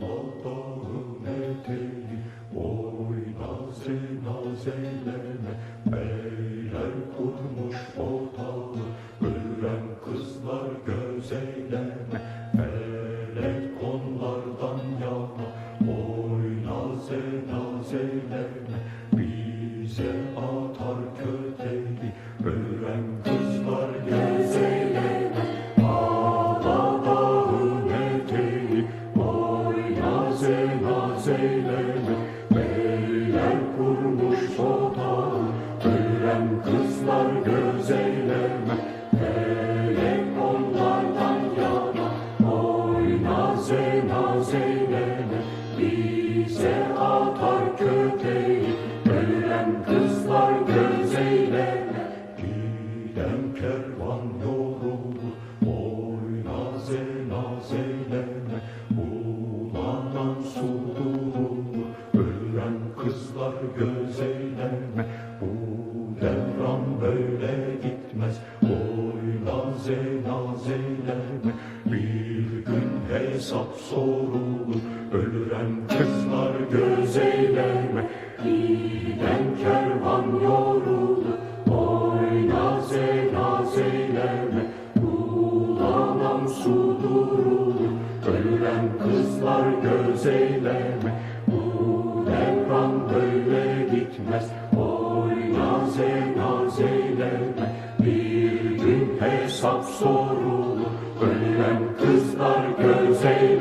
Allah'ın eteği Oy naze nazeyleme Beyler kurmuş otağı Ölen kızlar gözeyleme Felek onlardan yana Oy naze Bize nazeyleme Beyler kurmuş otağı Ölen kızlar gözeyleme Felek onlardan yana Oy naze nazeyleme Bize atar köteği Ölen kızlar gözeyleme Giden kervan yorulur Oy naze nazeyleme Kızlar gözeyleme Bu devran böyle gitmez. Oy naze nazeyleme Bir gün hesap sorulur. Ölen kızlar gözeyleme Giden kervan yorulur. Oy naze nazeyleme Ulanan su durur Ölen kızlar gözeyleme Bu naz e, naz eyleme. Bir gün hesap sorulur Ölen kızlar göz eyleme